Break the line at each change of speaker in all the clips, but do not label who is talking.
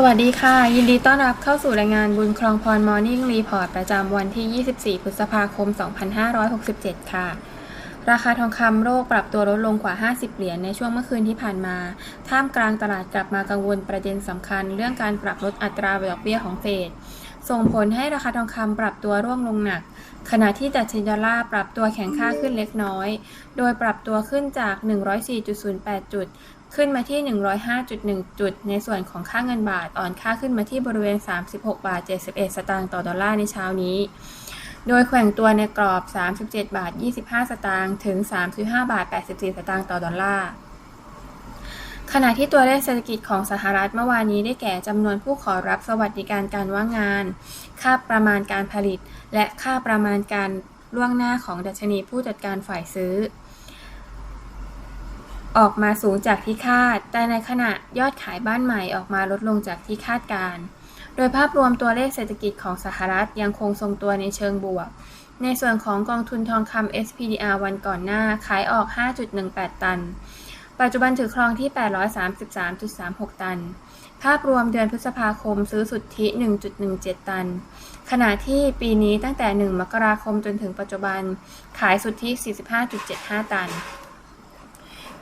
สวัสดีค่ะ ยินดีต้อนรับเข้าสู่รายงานบุญครองพรมอร์นิ่งรีพอร์ตประจำวันที่ 24 พฤษภาคม 2567 ค่ะ ราคาทองคำโลกปรับตัวลดลงกว่า 50 เหรียญในช่วงเมื่อคืนที่ผ่านมา ท่ามกลางตลาดกลับมากังวลประเด็นสำคัญ เรื่องการปรับลดอัตราดอกเบี้ยของเฟด ส่งผลให้ราคาทองคำปรับตัวร่วงลงหนัก ขณะที่ดัชนีดอลลาร์ปรับตัวแข็งค่าขึ้นเล็กน้อย โดยปรับตัวขึ้นจาก 104.08 จุด ขึ้นมาที่ 105.1 จุด ในส่วนของค่าเงินบาทอ่อนค่าขึ้นมาที่บริเวณ 36 บาท 71 สตางค์ต่อดอลลาร์ในเช้านี้ โดยแข่งตัวในกรอบ 37 บาท 25 สตางค์ถึง 35 บาท 84 สตางค์ต่อดอลลาร์ ขณะที่ตัวเลขเศรษฐกิจของสหรัฐเมื่อวานนี้ได้แก่จำนวนผู้ขอรับสวัสดิการการว่างงาน ค่าประมาณการผลิต และค่าประมาณการล่วงหน้าของดัชนีผู้จัดการฝ่ายซื้อ ออกมาสูงจากที่คาด แต่ในขณะยอดขายบ้านใหม่ออกมาลดลงจากที่คาดการ โดยภาพรวมตัวเลขเศรษฐกิจของสหรัฐยังคงทรงตัวในเชิงบวก ในส่วนของกองทุนทองคำ SPDR วันก่อนหน้าขายออก 5.18 ตัน ปัจจุบันถือครองที่ 833.36 ตัน ภาพรวมเดือนพฤษภาคมซื้อสุทธิ 1.17 ตัน ขณะที่ปีนี้ตั้งแต่ 1 มกราคมจนถึงปัจจุบันขายสุทธิ 45.75 ตัน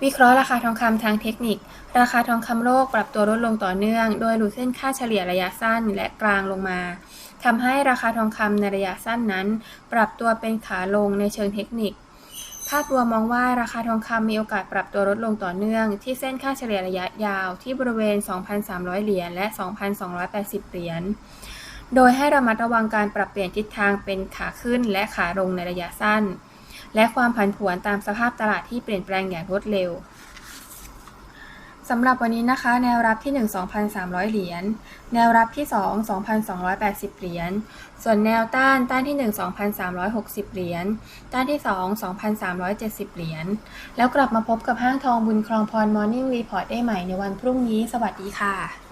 วิเคราะห์ราคาทองคำทางเทคนิค ราคาทองคำโลกปรับตัวลดลงต่อเนื่อง โดยหลุดเส้นค่าเฉลี่ยระยะสั้นและกลางลงมาทำให้ราคาทองคำในระยะสั้นนั้น ปรับตัวเป็นขาลงในเชิงเทคนิค ภาพรวมมองว่าราคาทองคำมีโอกาสปรับตัวลดลงต่อเนื่อง ที่เส้นค่าเฉลี่ยระยะยาวที่บริเวณ 2,300 เหรียญและ 2,280 เหรียญ โดยให้ระมัดระวังการปรับเปลี่ยนทิศทางเป็นขาขึ้นและขาลงในระยะสั้น และความผันผวนตามสภาพตลาดที่เปลี่ยนแปลงอย่างรวดเร็ว สำหรับวันนี้นะคะ แนวรับที่ 1 2,300 เหรียญ แนวรับที่ 2 2,280 เหรียญ ส่วนแนวต้านต้านที่ 1 2,360 เหรียญ ต้านที่ 2 2,370 เหรียญ แล้วกลับมาพบกับห้างทองบุญครองพรมอร์นิ่งรีพอร์ตได้ใหม่ในวันพรุ่งนี้ สวัสดีค่ะ